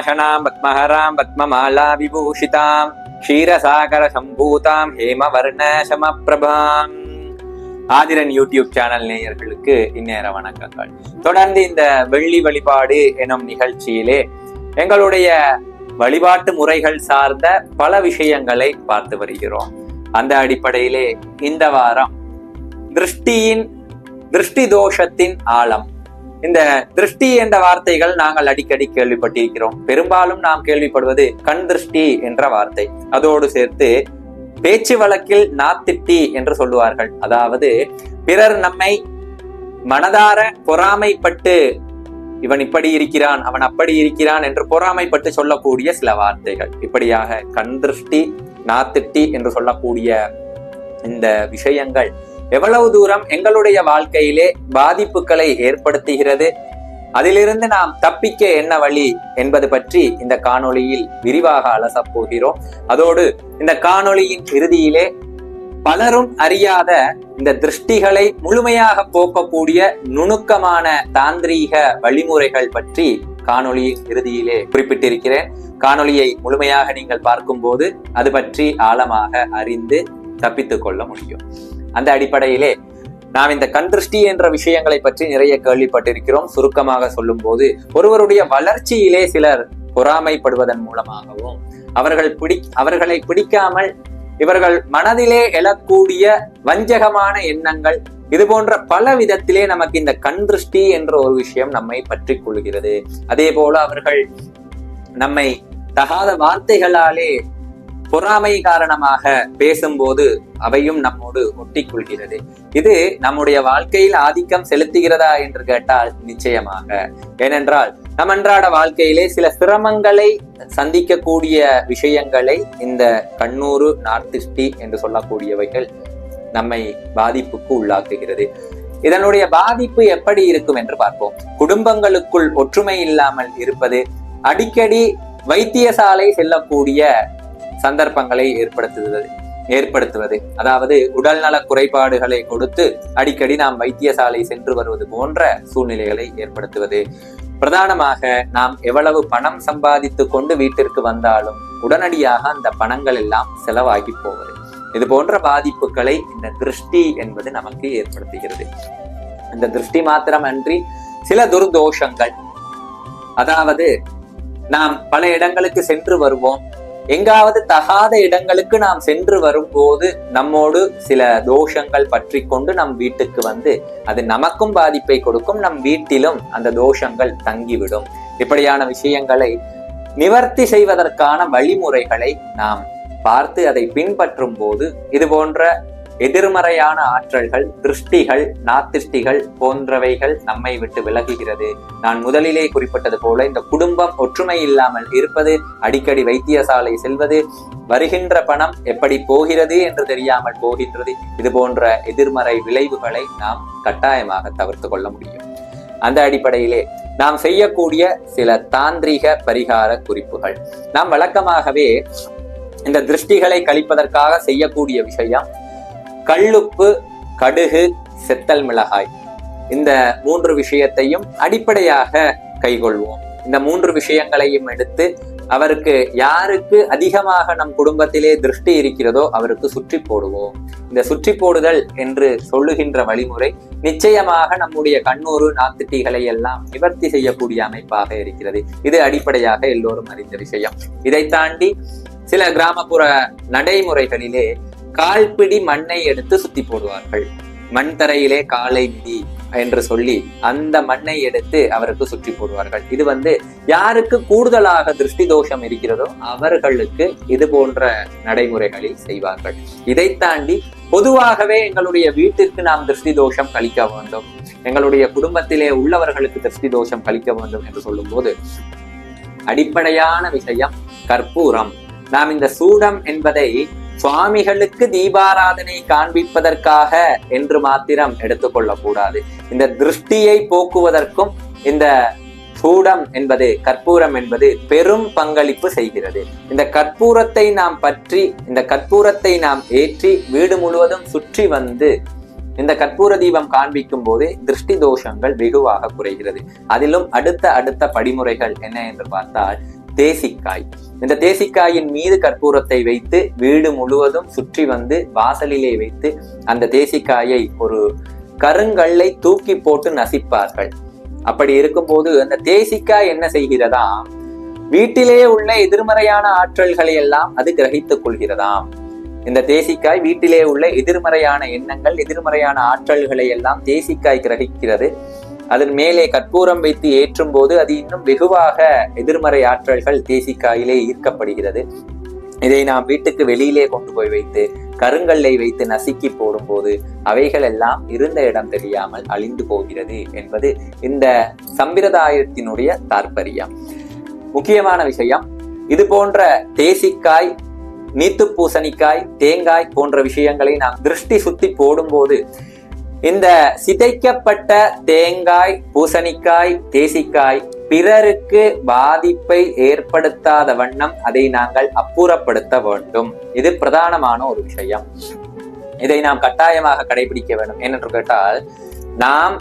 பத்மாசனாம் பத்மஹராம் பத்மமாலா விபூஷிதாம் க்ஷீரசாகர சம்பூதாம் ஹேமவர்ண சமபிரபாம் ஆதிரன் யூடியூப் சேனல் நேயர்களுக்கு இந்நேர வணக்கங்கள். தொடர்ந்து இந்த வெள்ளி வழிபாடு எனும் நிகழ்ச்சியிலே எங்களுடைய வழிபாட்டு முறைகள் சார்ந்த பல விஷயங்களை பார்த்து வருகிறோம். அந்த அடிப்படையிலே இந்த வாரம் திருஷ்டியின் திருஷ்டி தோஷத்தின் ஆழம் இந்த திருஷ்டி என்ற வார்த்தைகள் நாங்கள் அடிக்கடி கேள்விப்பட்டிருக்கிறோம். பெரும்பாலும் நாம் கேள்விப்படுவது கண் திருஷ்டி என்ற வார்த்தை. அதோடு சேர்த்து பேச்சு வழக்கில் நாத்திட்டி என்று சொல்லுவார்கள். அதாவது பிறர் நம்மை மனதார பொறாமைப்பட்டு இவன் இப்படி இருக்கிறான் அவன் அப்படி இருக்கிறான் என்று பொறாமைப்பட்டு சொல்லக்கூடிய சில வார்த்தைகள். இப்படியாக கண் திருஷ்டி நாத்திட்டி என்று சொல்லக்கூடிய இந்த விஷயங்கள் எவ்வளவு தூரம் எங்களுடைய வாழ்க்கையிலே பாதிப்புகளை ஏற்படுத்துகிறது? அதிலிருந்து நாம் தப்பிக்க என்ன வழி என்பது பற்றி இந்த காணொளியில் விரிவாக அலசப் போகிறோம். அதோடு இந்த காணொளியின் இறுதியிலே பலரும் அறியாத இந்த திருஷ்டிகளை முழுமையாக போக்கக்கூடிய நுணுக்கமான தாந்திரீக வழிமுறைகள் பற்றி காணொளியின் இறுதியிலே குறிப்பிட்டிருக்கிறேன். காணொளியை முழுமையாக நீங்கள் பார்க்கும்போது அது பற்றி ஆழமாக அறிந்து தப்பித்துக் கொள்ள முடியும். அந்த அடிப்படையிலே நாம் இந்த கண் திருஷ்டி என்ற விஷயங்களை பற்றி நிறைய கேள்விப்பட்டிருக்கிறோம். சுருக்கமாக சொல்லும் போது ஒருவருடைய வளர்ச்சியிலே சிலர் பொறாமைப்படுவதன் மூலமாகவும் அவர்கள் பிடி அவர்களை பிடிக்காமல் இவர்கள் மனதிலே எழக்கூடிய வஞ்சகமான எண்ணங்கள் இது போன்ற பல விதத்திலே நமக்கு இந்த கண் திருஷ்டி என்ற ஒரு விஷயம் நம்மை பற்றி கொள்கிறது. அதே போல அவர்கள் நம்மை தகாத வார்த்தைகளாலே பொறாமை காரணமாக பேசும்போது அவையும் நம்மோடு ஒட்டிக்கொள்கிறது. இது நம்முடைய வாழ்க்கையில் ஆதிக்கம் செலுத்துகிறதா என்று கேட்டால் நிச்சயமாக. ஏனென்றால் நம் அன்றாட வாழ்க்கையிலே சில சிரமங்களை சந்திக்கக்கூடிய விஷயங்களை இந்த கண்ணூறு நார்த்திஷ்டி என்று சொல்லக்கூடியவைகள் நம்மை பாதிப்புக்கு உள்ளாக்குகிறது. இதனுடைய பாதிப்பு எப்படி இருக்கும் என்று பார்ப்போம். குடும்பங்களுக்குள் ஒற்றுமை இல்லாமல் இருப்பது அடிக்கடி வைத்தியசாலை செல்லக்கூடிய சந்தர்ப்பங்களை ஏற்படுத்துவது ஏற்படுத்துவது. அதாவது உடல்நல குறைபாடுகளை கொடுத்து அடிக்கடி நாம் வைத்தியசாலை சென்று வருவது போன்ற சூழ்நிலைகளை ஏற்படுத்துவது. பிரதானமாக நாம் எவ்வளவு பணம் சம்பாதித்து கொண்டு வீட்டிற்கு வந்தாலும் உடனடியாக அந்த பணங்கள் எல்லாம் செலவாகி போவது. இது போன்ற பாதிப்புகளை இந்த திருஷ்டி என்பது நமக்கு ஏற்படுத்துகிறது. இந்த திருஷ்டி மாத்திரமன்றி சில துர்தோஷங்கள். அதாவது நாம் பல இடங்களுக்கு சென்று வருவோம். எங்காவது தகாத இடங்களுக்கு நாம் சென்று வரும்போது நம்மோடு சில தோஷங்கள் பற்றி கொண்டு நம் வீட்டுக்கு வந்து அது நமக்கும் பாதிப்பை கொடுக்கும் நம் வீட்டிலும் அந்த தோஷங்கள் தங்கிவிடும். இப்படியான விஷயங்களை நிவர்த்தி செய்வதற்கான வழிமுறைகளை நாம் பார்த்து அதை பின்பற்றும் போது இது போன்ற எதிர்மறையான ஆற்றல்கள் திருஷ்டிகள் நாத்திஷ்டிகள் போன்றவைகள் நம்மை விட்டு விலகுகிறது. நான் முதலிலே குறிப்பிட்டது போல இந்த குடும்பம் ஒற்றுமை இல்லாமல் இருப்பது அடிக்கடி வைத்தியசாலை செல்வது வருகின்ற பணம் எப்படி போகிறது என்று தெரியாமல் போகின்றது இது போன்ற எதிர்மறை விளைவுகளை நாம் கட்டாயமாக தவிர்த்து கொள்ள முடியும். அந்த அடிப்படையிலே நாம் செய்யக்கூடிய சில தாந்திரிக பரிகார குறிப்புகள். நாம் வழக்கமாகவே இந்த திருஷ்டிகளை கழிப்பதற்காக செய்யக்கூடிய விஷயம் கல்லுப்பு கடுகு செத்தல் மிளகாய். இந்த மூன்று விஷயத்தையும் அடிப்படையாக கைகொள்வோம். இந்த மூன்று விஷயங்களையும் எடுத்து அவருக்கு யாருக்கு அதிகமாக நம் குடும்பத்திலே திருஷ்டி இருக்கிறதோ அவருக்கு சுற்றி போடுவோம். இந்த சுற்றி போடுதல் என்று சொல்லுகின்ற வழிமுறை நிச்சயமாக நம்முடைய கண்ணூறு நாத்திட்டிகளை எல்லாம் நிவர்த்தி செய்யக்கூடிய அமைப்பாக இருக்கிறது. இது அடிப்படையாக எல்லோரும் அறிந்த விஷயம். இதை தாண்டி சில கிராமப்புற நடைமுறைகளிலே கால்பிடி மண்ணை எடுத்து சுத்தி போடுவார்கள். மண் தரையிலே காலை மிதி என்று சொல்லி அந்த மண்ணை எடுத்து அவருக்கு சுற்றி போடுவார்கள். இது வந்து யாருக்கு கூடுதலாக திருஷ்டி தோஷம் இருக்கிறதோ அவர்களுக்கு இது போன்ற நடைமுறைகளில் செய்வார்கள். இதை தாண்டி பொதுவாகவே எங்களுடைய வீட்டிற்கு நாம் திருஷ்டி தோஷம் கழிக்க வேண்டும். எங்களுடைய குடும்பத்திலே உள்ளவர்களுக்கு திருஷ்டி தோஷம் கழிக்க வேண்டும் என்று சொல்லும்போது அடிப்படையான விஷயம் கற்பூரம். நாம் இந்த சூடம் என்பதை சுவாமிகளுக்கு தீபாராதனை காண்பிப்பதற்காக என்று மாத்திரம் எடுத்துக்கொள்ள கூடாது இந்த திருஷ்டியை போக்குவதற்கும் இந்த சூடம் என்பது கற்பூரம் என்பது பெரும் பங்களிப்பு செய்கிறது. இந்த கற்பூரத்தை நாம் பற்றி இந்த கற்பூரத்தை நாம் ஏற்றி வீடு முழுவதும் சுற்றி வந்து இந்த கற்பூர தீபம் காண்பிக்கும் போது திருஷ்டி தோஷங்கள் வெகுவாக குறைகிறது. அதிலும் அடுத்த அடுத்த படிமுறைகள் என்ன என்று பார்த்தால் தேசிக்காய். இந்த தேசிக்காயின் மீது கற்பூரத்தை வைத்து வீடு முழுவதும் சுற்றி வந்து வாசலிலே வைத்து அந்த தேசிக்காயை ஒரு கருங்கல்லை தூக்கி போட்டு நசிப்பார்கள். அப்படி இருக்கும்போது அந்த தேசிக்காய் என்ன செய்கிறதா? வீட்டிலே உள்ள எதிர்மறையான ஆற்றல்களை எல்லாம் அது கிரகித்துக் கொள்கிறதாம். இந்த தேசிக்காய் வீட்டிலே உள்ள எதிர்மறையான எண்ணங்கள் எதிர்மறையான ஆற்றல்களை எல்லாம் தேசிக்காய் கிரகிக்கிறது. அதன் மேலே கற்பூரம் வைத்து ஏற்றும் போது அது இன்னும் வெகுவாக எதிர்மறை ஆற்றல்கள் தேசிக்காயிலே ஈர்க்கப்படுகிறது. இதை நாம் வீட்டுக்கு வெளியிலே கொண்டு போய் வைத்து கருங்கல்லை வைத்து நசுக்கி போடும்போது அவைகள் எல்லாம் இருந்த இடம் தெரியாமல் அழிந்து போகிறது என்பது இந்த சம்பிரதாயத்தினுடைய தாற்பரியம் முக்கியமான விஷயம் இது போன்ற தேசிக்காய் நீத்து பூசணிக்காய் தேங்காய் போன்ற விஷயங்களை நாம் திருஷ்டி சுத்தி போடும்போது இந்த சிதைக்கப்பட்ட தேங்காய் பூசணிக்காய் தேசிக்காய் பிறருக்கு பாதிப்பை ஏற்படுத்தாத வண்ணம் அதை நாங்கள் அப்புறப்படுத்த வேண்டும். இது பிரதானமான ஒரு விஷயம். இதை நாம் கட்டாயமாக கடைபிடிக்க வேண்டும். ஏனென்று கேட்டால் நாம்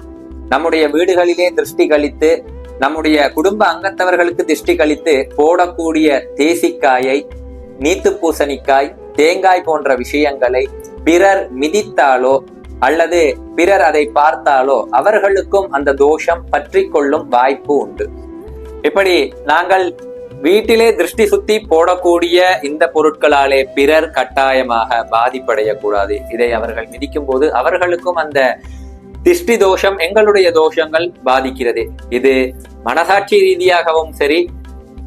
நம்முடைய வீடுகளிலே திருஷ்டி கழித்து நம்முடைய குடும்ப அங்கத்தவர்களுக்கு திருஷ்டி கழித்து போடக்கூடிய தேசிக்காயை நீத்து பூசணிக்காய் தேங்காய் போன்ற விஷயங்களை பிறர் மிதித்தாலோ அல்லது பிறர் அதை பார்த்தாலோ அவர்களுக்கும் அந்த தோஷம் பற்றி கொள்ளும் வாய்ப்பு உண்டு. இப்படி நாங்கள் வீட்டிலே திருஷ்டி சுத்தி போடக்கூடிய இந்த பொருட்களாலே பிறர் கட்டாயமாக பாதிப்படையக்கூடாது. இதை அவர்கள் மிதிக்கும் போது அவர்களுக்கும் அந்த திருஷ்டி தோஷம் எங்களுடைய தோஷங்கள் பாதிக்கிறது. இது மனசாட்சி ரீதியாகவும் சரி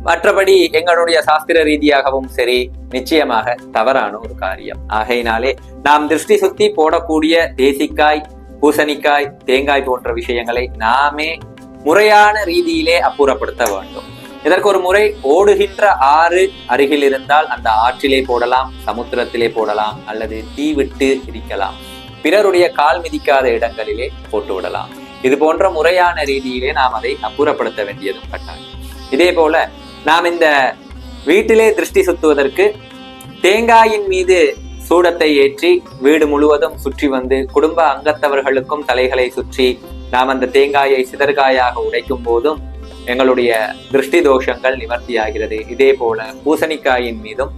மற்றபடி எங்களுடைய சாஸ்திர ரீதியாகவும் சரி நிச்சயமாக தவறான ஒரு காரியம். ஆகையினாலே நாம் திருஷ்டி சுத்தி போடக்கூடிய தேசிக்காய் பூசணிக்காய் தேங்காய் போன்ற விஷயங்களை நாமே முறையான ரீதியிலே அப்புறப்படுத்த வேண்டும். இதற்கு ஒரு முறை ஓடுகின்ற ஆறு அருகில் இருந்தால் அந்த ஆற்றிலே போடலாம் சமுத்திரத்திலே போடலாம் அல்லது தீ விட்டு எரிக்கலாம் பிறருடைய கால் மிதிக்காத இடங்களிலே போட்டு விடலாம். இது போன்ற முறையான ரீதியிலே நாம் அதை அப்புறப்படுத்த வேண்டியதும் கட்டாயம். இதே போல நாம் இந்த வீட்டிலே திருஷ்டி சுத்துவதற்கு தேங்காயின் மீது சூடத்தை ஏற்றி வீடு முழுவதும் சுற்றி வந்து குடும்ப அங்கத்தவர்களுக்கும் தலைகளை சுற்றி நாம் அந்த தேங்காயை சிதற்காயாக உடைக்கும் போதும் எங்களுடைய திருஷ்டி தோஷங்கள் நிவர்த்தியாகிறது. இதே போல பூசணிக்காயின் மீதும்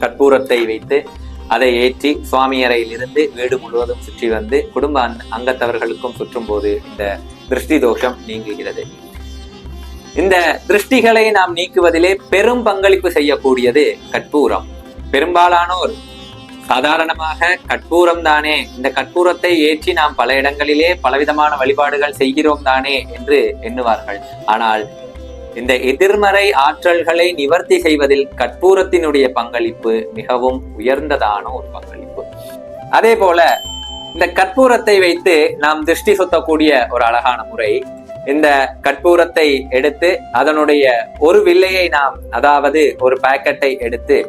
கற்பூரத்தை வைத்து அதை ஏற்றி சுவாமி அறையிலிருந்து வீடு முழுவதும் சுற்றி வந்து குடும்ப அங்கத்தவர்களுக்கும் சுற்றும் போது இந்த திருஷ்டி தோஷம் நீங்குகிறது. இந்த திருஷ்டிகளை நாம் நீக்குவதிலே பெரும் பங்களிப்பு செய்யக்கூடியது கற்பூரம். பெரும்பாலானோர் சாதாரணமாக கற்பூரம் தானே இந்த கற்பூரத்தை ஏற்றி நாம் பல இடங்களிலே பலவிதமான வழிபாடுகள் செய்கிறோம் தானே என்று எண்ணுவார்கள். ஆனால் இந்த எதிர்மறை ஆற்றல்களை நிவர்த்தி செய்வதில் கற்பூரத்தினுடைய பங்களிப்பு மிகவும் உயர்ந்ததான ஒரு பங்களிப்பு. அதே போல இந்த கற்பூரத்தை வைத்து நாம் திருஷ்டி சுத்தக்கூடிய ஒரு அழகான முறை இந்த கற்பூரத்தை எடுத்து அதனுடைய ஒரு வில்லையை நாம் அதாவது ஒரு பாக்கெட்டை எடுத்து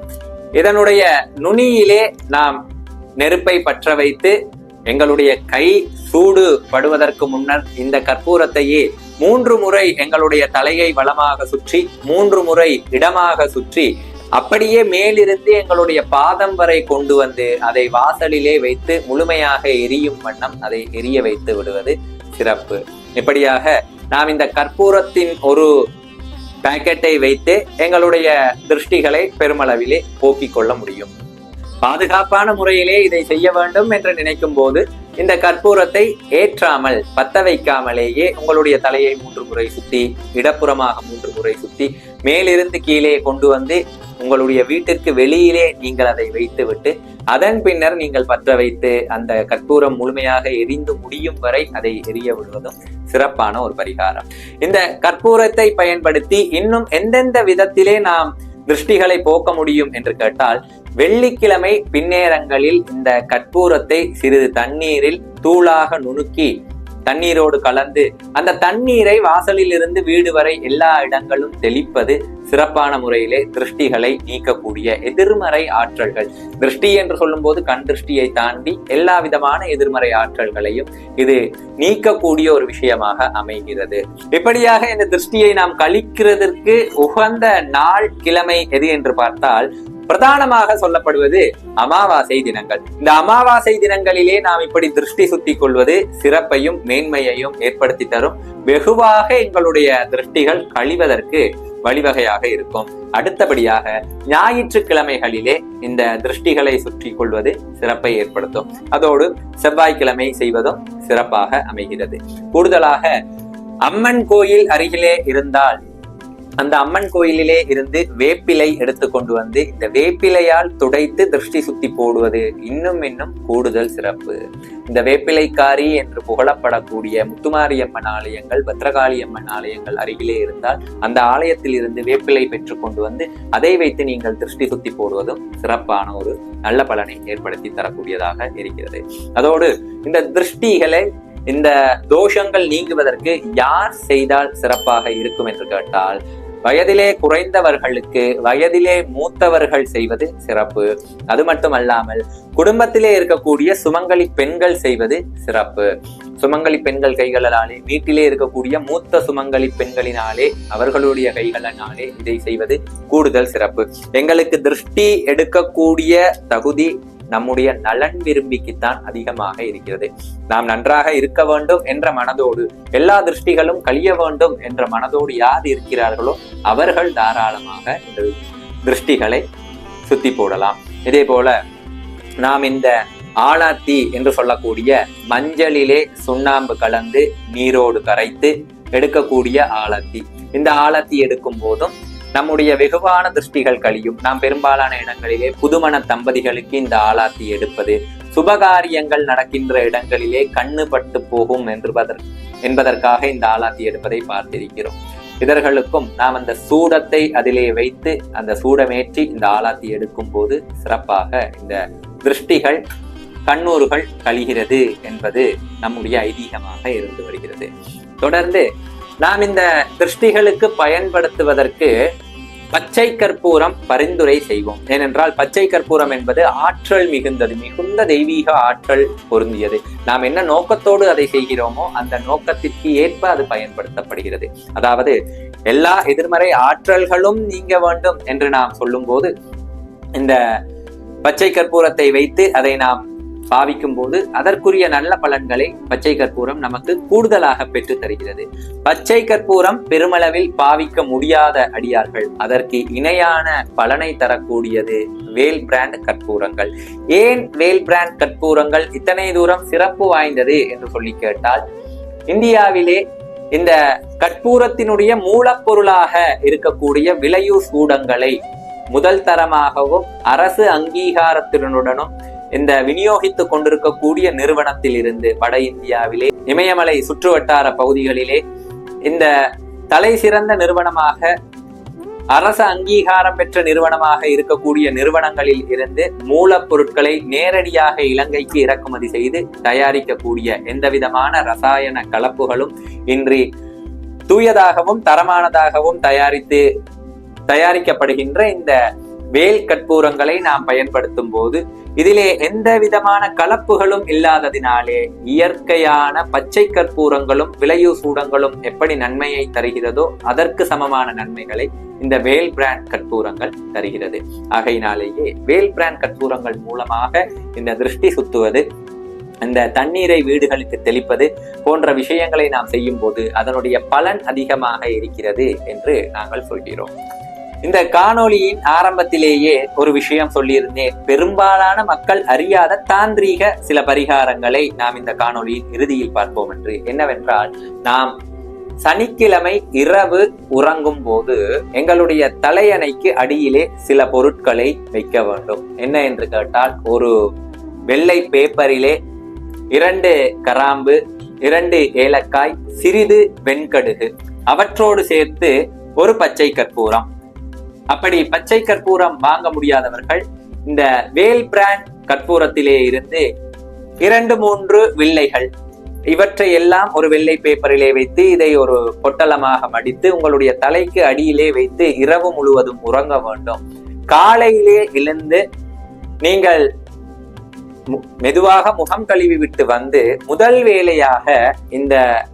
இதனுடைய நுனியிலே நாம் நெருப்பை பற்ற வைத்து எங்களுடைய கை சூடு படுவதற்கு முன்னர் இந்த கற்பூரத்தையே மூன்று முறை எங்களுடைய தலையை வளமாக சுற்றி மூன்று முறை இடமாக சுற்றி அப்படியே மேலிருந்து எங்களுடைய பாதம் வரை கொண்டு வந்து அதை வாசலிலே வைத்து முழுமையாக எரியும் வண்ணம் அதை எரிய வைத்து விடுவது சிறப்பு. இப்படியாக நாம் இந்த கற்பூரத்தின் ஒரு பாக்கெட்டை வைத்து எங்களுடைய திருஷ்டிகளை பெருமளவிலே போக்கிக் கொள்ள முடியும். பாதுகாப்பான முறையிலே இதை செய்ய வேண்டும் என்று நினைக்கும் போது இந்த கற்பூரத்தை ஏற்றாமல் பத்த வைக்காமலேயே உங்களுடைய தலையை மூன்று முறை சுத்தி இடப்புறமாக மூன்று முறை சுத்தி மேலிருந்து கீழே கொண்டு வந்து உங்களுடைய வீட்டிற்கு வெளியிலே நீங்கள் அதை வைத்துவிட்டு அதன் பின்னர் நீங்கள் பற்ற வைத்து அந்த கற்பூரம் முழுமையாக எரிந்து முடியும் வரை அதை எரிய விடுவதும் சிறப்பான ஒரு பரிகாரம். இந்த கற்பூரத்தை பயன்படுத்தி இன்னும் எந்தெந்த விதத்திலே நாம் திருஷ்டிகளை போக்க முடியும் என்று கேட்டால் வெள்ளிக்கிழமை பின்னேரங்களில் இந்த கற்பூரத்தை சிறிது தண்ணீரில் தூளாக நுணுக்கி தண்ணீரோடு கலந்து அந்த தண்ணீரை வாசலில் இருந்து வீடு வரை எல்லா இடங்களும் தெளிப்பது சிறப்பான முறையிலே திருஷ்டிகளை நீக்கக்கூடிய எதிர்மறை ஆற்றல்கள். திருஷ்டி என்று சொல்லும்போது கண் திருஷ்டியை தாண்டி எல்லா விதமான எதிர்மறை ஆற்றல்களையும் இது நீக்கக்கூடிய ஒரு விஷயமாக அமைகிறது. இப்படியாக இந்த திருஷ்டியை நாம் கழிக்கிறதற்கு உகந்த நாள் கிழமை எது என்று பார்த்தால் பிரதானமாக சொல்லப்படுவது அமாவாசை தினங்கள். இந்த அமாவாசை தினங்களிலே நாம் இப்படி திருஷ்டி சுத்தி கொள்வது சிறப்பையும் மேன்மையையும் ஏற்படுத்தி தரும் வெகுவாக எங்களுடைய திருஷ்டிகள் கழிவதற்கு வழிவகையாக இருக்கும். அடுத்தபடியாக ஞாயிற்றுக்கிழமைகளிலே இந்த திருஷ்டிகளை சுற்றி கொள்வது சிறப்பை ஏற்படுத்தும். அதோடு செவ்வாய்க்கிழமை செய்வதும் சிறப்பாக அமைகிறது. கூடுதலாக அம்மன் கோயில் அருகிலே இருந்தால் அந்த அம்மன் கோயிலிலே இருந்து வேப்பிலை எடுத்து கொண்டு வந்து இந்த வேப்பிலையால் துடைத்து திருஷ்டி சுத்தி போடுவது இன்னும் இன்னும் கூடுதல் சிறப்பு. இந்த வேப்பிலைக்காரி என்று புகழப்படக்கூடிய முத்துமாரியம்மன் ஆலயங்கள் பத்ரகாளி அம்மன் ஆலயங்கள் அருகிலே இருந்தால் அந்த ஆலயத்தில் இருந்து வேப்பிலை பெற்று கொண்டு வந்து அதை வைத்து நீங்கள் திருஷ்டி சுத்தி போடுவதும் சிறப்பான ஒரு நல்ல பலனை ஏற்படுத்தி தரக்கூடியதாக இருக்கிறது. அதோடு இந்த திருஷ்டிகளை இந்த தோஷங்கள் நீங்குவதற்கு யார் செய்தால் சிறப்பாக இருக்கும் என்று கேட்டால் வயதிலே குறைந்தவர்களுக்கு வயதிலே மூத்தவர்கள் செய்வது சிறப்பு. அது மட்டுமல்லாமல் குடும்பத்திலே இருக்கக்கூடிய சுமங்கலி பெண்கள் செய்வது சிறப்பு. சுமங்கலி பெண்கள் கைகளாலே வீட்டிலே இருக்கக்கூடிய மூத்த சுமங்கலி பெண்களினாலே அவர்களுடைய கைகளினாலே இதை செய்வது கூடுதல் சிறப்பு. எங்களுக்கு திருஷ்டி எடுக்கக்கூடிய தகுதி நம்முடைய நலன் விரும்பிக்குத்தான் அதிகமாக இருக்கிறது. நாம் நன்றாக இருக்க வேண்டும் என்ற மனதோடு எல்லா திருஷ்டிகளும் கழிய வேண்டும் என்ற மனதோடு யார் இருக்கிறார்களோ அவர்கள் தாராளமாக இந்த திருஷ்டிகளை சுத்தி போடலாம். இதே போல நாம் இந்த ஆளாத்தி என்று சொல்லக்கூடிய மஞ்சளிலே சுண்ணாம்பு கலந்து நீரோடு கரைத்து எடுக்கக்கூடிய ஆளாத்தி இந்த ஆளாத்தி எடுக்கும் போதும் நம்முடைய வெகுவான திருஷ்டிகள் கழியும். நாம் பெரும்பாலான இடங்களிலே புதுமண தம்பதிகளுக்கு இந்த ஆளாத்தி எடுப்பது சுபகாரியங்கள் நடக்கின்ற இடங்களிலே கண்ணு பட்டு போகும் என்பதற் என்பதற்காக இந்த ஆளாத்தி எடுப்பதை பார்த்திருக்கிறோம். இதர்களுக்கும் நாம் அந்த சூடத்தை அதிலே வைத்து அந்த சூடமேற்றி இந்த ஆளாத்தி எடுக்கும் போது சிறப்பாக இந்த திருஷ்டிகள் கண்ணூறுகள் கழிகிறது என்பது நம்முடைய ஐதீகமாக இருந்து வருகிறது. தொடர்ந்து நாம் இந்த திருஷ்டிகளுக்கு பயன்படுத்துவதற்கு பச்சை கற்பூரம் பரிந்துரை செய்வோம். ஏனென்றால் பச்சை கற்பூரம் என்பது ஆற்றல் மிகுந்தது மிகுந்த தெய்வீக ஆற்றல் பொருந்தியது. நாம் என்ன நோக்கத்தோடு அதை செய்கிறோமோ அந்த நோக்கத்திற்கு ஏற்ப அது பயன்படுத்தப்படுகிறது. அதாவது எல்லா எதிர்மறை ஆற்றல்களும் நீங்க வேண்டும் என்று நாம் சொல்லும் போது இந்த பச்சை கற்பூரத்தை வைத்து அதை நாம் பாவிக்கும் போது அதற்குரிய நல்ல பலன்களை பச்சை கற்பூரம் நமக்கு கூடுதலாக பெற்று தருகிறது. பச்சை கற்பூரம் பெருமளவில் பாவிக்க முடியாத அடியார்கள். அதற்கு இணையான பலனை தரக்கூடியது வேல் பிராண்ட் கற்பூரங்கள். ஏன் வேல் பிராண்ட் கற்பூரங்கள் இத்தனை தூரம் சிறப்பு வாய்ந்தது என்று சொல்லி கேட்டால் இந்தியாவிலே இந்த கற்பூரத்தினுடைய மூலப்பொருளாக இருக்கக்கூடிய விலையூர் சூடங்களை முதல் தரமாகவும் அரசு அங்கீகாரத்தினுடனும் இந்த விநியோகித்துக் கொண்டிருக்கக்கூடிய நிறுவனத்தில் இருந்து வட இந்தியாவிலே இமயமலை சுற்றுவட்டார பகுதிகளிலே இந்த தலை சிறந்த நிறுவனமாக அரசு அங்கீகாரம் பெற்ற நிறுவனமாக இருக்கக்கூடிய நிறுவனங்களில் இருந்து மூலப்பொருட்களை நேரடியாக இலங்கைக்கு இறக்குமதி செய்து தயாரிக்கக்கூடிய எந்த விதமான ரசாயன கலப்புகளும் இன்றி தூயதாகவும் தரமானதாகவும் தயாரித்து தயாரிக்கப்படுகின்ற இந்த வேல் கற்பூரங்களை நாம் பயன்படுத்தும் போது இதிலே எந்த விதமான கலப்புகளும் இல்லாததினாலே இயற்கையான பச்சை கற்பூரங்களும் விளையூ சூடங்களும் எப்படி நன்மையை தருகிறதோ அதற்கு சமமான நன்மைகளை இந்த வேல் பிராண்ட் கற்பூரங்கள் தருகிறது. ஆகையினாலேயே வேல் பிராண்ட் கற்பூரங்கள் மூலமாக இந்த திருஷ்டி சுத்துவது இந்த தண்ணீரை வீடுகளுக்கு தெளிப்பது போன்ற விஷயங்களை நாம் செய்யும் போது அதனுடைய பலன் அதிகமாக இருக்கிறது என்று நாங்கள் சொல்கிறோம். இந்த காணொளியின் ஆரம்பத்திலேயே ஒரு விஷயம் சொல்லியிருந்தேன். பெரும்பாலான மக்கள் அறியாத தாந்திரீக சில பரிகாரங்களை நாம் இந்த காணொளியின் இறுதியில் பார்ப்போம் என்று. என்னவென்றால் நாம் சனிக்கிழமை இரவு உறங்கும் போது எங்களுடைய தலையணைக்கு அடியிலே சில பொருட்களை வைக்க வேண்டும். என்ன என்று கேட்டால் ஒரு வெள்ளை பேப்பரிலே இரண்டு கராம்பு இரண்டு ஏலக்காய் சிறிது வெண்கடுகு அவற்றோடு சேர்த்து ஒரு பச்சை கற்பூரம் அப்படி பச்சை கற்பூரம் வாங்க முடியாதவர்கள் இந்த வேல் பிராண்ட் கற்பூரத்திலே இருந்து இரண்டு மூன்று வில்லைகள் இவற்றை எல்லாம் ஒரு வெள்ளை பேப்பரிலே வைத்து இதை ஒரு பொட்டலமாக மடித்து உங்களுடைய தலைக்கு அடியிலே வைத்து இரவு முழுவதும் உறங்க வேண்டும். காலையிலே எழுந்து நீங்கள் மெதுவாக முகம் கழுவி விட்டு வந்து முதல் வேலையாக இந்த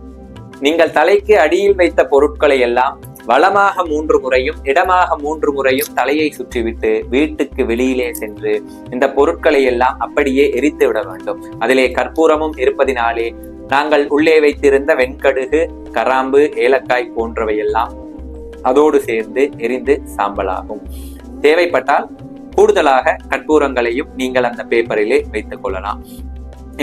நீங்கள் தலைக்கு அடியில் வைத்த பொருட்களை எல்லாம் வளமாக மூன்று முறையும் இடமாக மூன்று முறையும் தலையை சுற்றிவிட்டு வீட்டுக்கு வெளியிலே சென்று இந்த பொருட்களை எல்லாம் அப்படியே எரித்து விட வேண்டும். அதிலே கற்பூரமும் இருப்பதினாலே நாங்கள் உள்ளே வைத்திருந்த வெண்கடுகு கராம்பு ஏலக்காய் போன்றவையெல்லாம் அதோடு சேர்ந்து எரிந்து சாம்பலாகும். தேவைப்பட்டால் கூடுதலாக கற்பூரங்களையும் நீங்கள் அந்த பேப்பரிலே வைத்துக் கொள்ளலாம்.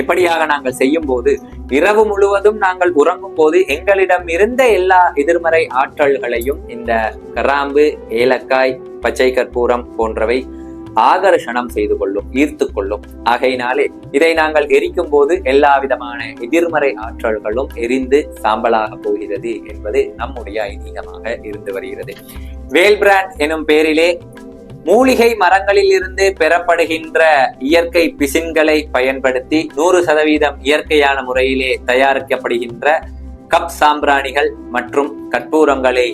இப்படியாக நாங்கள் செய்யும் போது இரவு முழுவதும் நாங்கள் உறங்கும் போது எங்களிடம் இருந்த எல்லா எதிர்மறை ஆற்றல்களையும் இந்த கராம்பு ஏலக்காய் பச்சை கற்பூரம் போன்றவை ஆகர்ஷணம் செய்து கொள்ளும் ஈர்த்து கொள்ளும். ஆகையினாலே இதை நாங்கள் எரிக்கும் போது எல்லா விதமான எதிர்மறை ஆற்றல்களும் எரிந்து சாம்பலாக போகிறது என்பது நம்முடைய ஐதீகமாக இருந்து வருகிறது. வேல் பிராண்ட் எனும் பெயரிலே மூலிகை மரங்களில் இருந்து பெறப்படுகின்ற இயற்கை பிசின்களை பயன்படுத்தி நூறு சதவீதம் இயற்கையான முறையிலே தயாரிக்கப்படுகின்ற கப் சாம்பிராணிகள் மற்றும் கற்பூரங்களை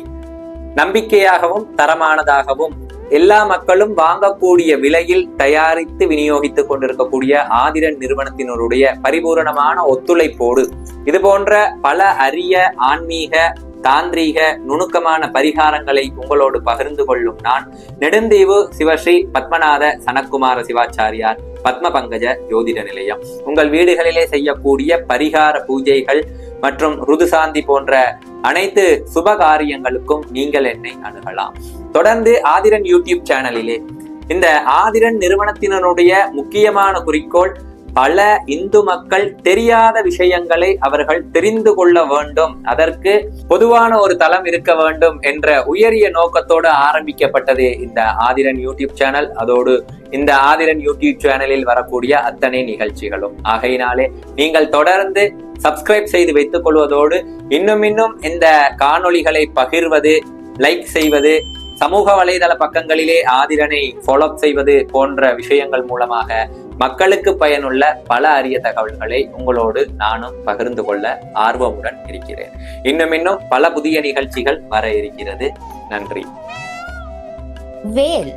நம்பிக்கையாகவும் தரமானதாகவும் எல்லா மக்களும் வாங்கக்கூடிய விலையில் தயாரித்து விநியோகித்துக் கொண்டிருக்கக்கூடிய ஆதிரன் நிறுவனத்தினருடைய பரிபூரணமான ஒத்துழைப்போடு இது போன்ற பல அரிய ஆன்மீக தாந்திரீக நுணுக்கமான பரிகாரங்களை உங்களோடு பகிர்ந்து கொள்ளும் நான் நெடுந்தீவு சிவஸ்ரீ பத்மநாத சனக்குமார சிவாச்சாரியார் பத்ம பங்கஜ ஜோதிட நிலையம். உங்கள் வீடுகளிலே செய்யக்கூடிய பரிகார பூஜைகள் மற்றும் ருதுசாந்தி போன்ற அனைத்து சுப காரியங்களுக்கும் நீங்கள் என்னை அணுகலாம். தொடர்ந்து ஆதிரன் யூடியூப் சேனலிலே இந்த ஆதிரன் நிறுவனத்தினருடைய முக்கியமான குறிக்கோள் பல இந்து மக்கள் தெரியாத விஷயங்களை அவர்கள் தெரிந்து கொள்ள வேண்டும். அதற்கு பொதுவான ஒரு தளம் இருக்க வேண்டும் என்ற உயரிய நோக்கத்தோடு ஆரம்பிக்கப்பட்டது இந்த ஆதிரன் யூடியூப் சேனல். அதோடு இந்த ஆதிரன் யூடியூப் சேனலில் வரக்கூடிய அத்தனை நிகழ்ச்சிகளும். ஆகையினாலே நீங்கள் தொடர்ந்து சப்ஸ்கிரைப் செய்து வைத்துக் கொள்வதோடு இன்னும் இன்னும் இந்த காணொளிகளை பகிர்வது லைக் செய்வது சமூக வலைதள பக்கங்களிலே ஆதிரனை ஃபாலோ செய்வது போன்ற விஷயங்கள் மூலமாக மக்களுக்கு பயனுள்ள பல அரிய தகவல்களை உங்களோடு நானும் பகிர்ந்து கொள்ள ஆர்வமுடன் இருக்கிறேன். இன்னும் இன்னும் பல புதிய நிகழ்ச்சிகள் வர இருக்கிறது. நன்றி. வேல்.